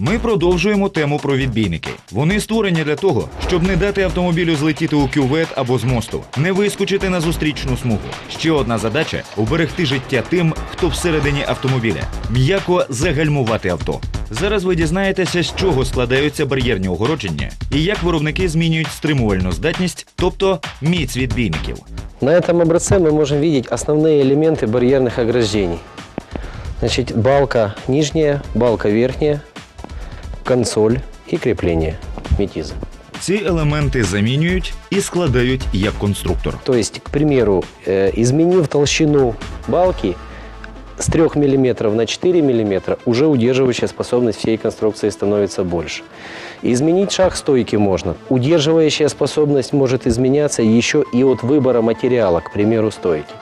Ми продовжуємо тему про відбійники. Вони створені для того, щоб не дати автомобілю злетіти у кювет або з мосту, не вискочити на зустрічну смугу. Ще одна задача уберегти життя тим, хто всередині автомобіля, м'яко загальмувати авто. Зараз ви дізнаєтеся, з чого складаються бар'єрні огородження і як виробники змінюють стримувальну здатність, тобто міць відбійників. На этом образце мы можем видеть основные элементы барьерных ограждений. Значит, балка нижняя, балка верхняя, консоль и крепление метиза. Ці елементи замінюють і складають як конструктор. То есть, к примеру, э, изменив толщину балки с 3 мм на 4 мм, уже удерживающая способность всей конструкции становится больше. Изменить шаг стойки можно. Удерживающая способность может изменяться еще и от выбора материала, к примеру, стойки.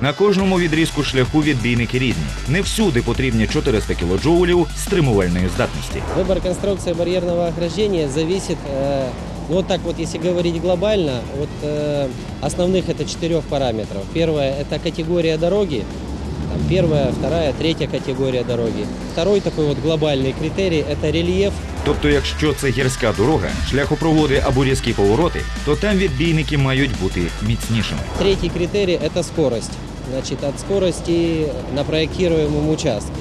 На кожному відрізку шляху відбійники різні. Не всюди потрібні 400 кДж стримувальної здатності. Выбор конструкции барьерного ограждения зависит, э, ну вот так вот, если говорить глобально, от э, основных это четырех параметров. Первое – это категория дороги, там, первая, вторая, третья категория дороги. Второй такой вот глобальный критерий – это рельеф, Тобто, якщо це гірська дорога, шляхопроводи або різкі повороти, то там відбійники мають бути міцнішими. Третий критерий – это скорость. Значит, от скорости на проектируемом участке.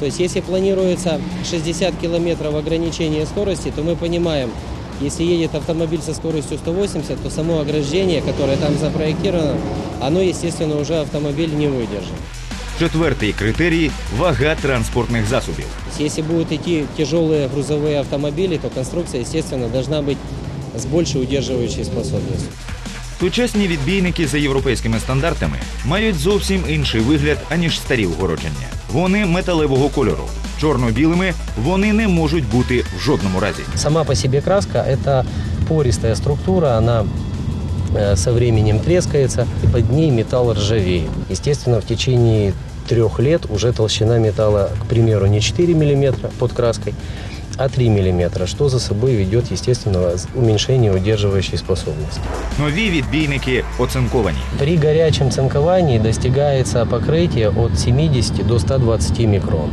То есть, если планируется 60 километров ограничения скорости, то мы понимаем, если едет автомобиль со скоростью 180, то само ограждение, которое там запроектировано, оно, естественно, уже автомобиль не выдержит. Четвертий критерій вага транспортних засобів. То есть, если будут идти тяжелые грузовые автомобили, то конструкция, естественно, должна быть с большей удерживающей способностью. Сучасні відбійники за європейськими стандартами мають зовсім інший вигляд, аніж старі огородження. Вони металевого кольору. Чорно-білими вони не можуть бути в жодному разі. Сама по себе краска – это пористая структура, она э, со временем трескается, и под ней металл ржавеет. Естественно, в течение трех лет уже толщина металла, к примеру, не 4 мм под краской, а 3 мм, что за собой ведет, естественно, уменьшение удерживающей способности. Нові відбійники оцинковані. При горячем цинковании достигается покрытие от 70 до 120 микрон.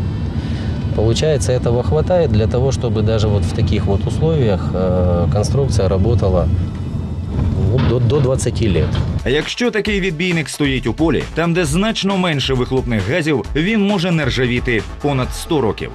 Получается, этого хватает для того, чтобы даже вот в таких вот условиях э, конструкция работала ну, до, до 20 лет. Якщо такий відбійник стоїть у полі, там де значно менше вихлопних газів, він може нержавіти понад 100 років.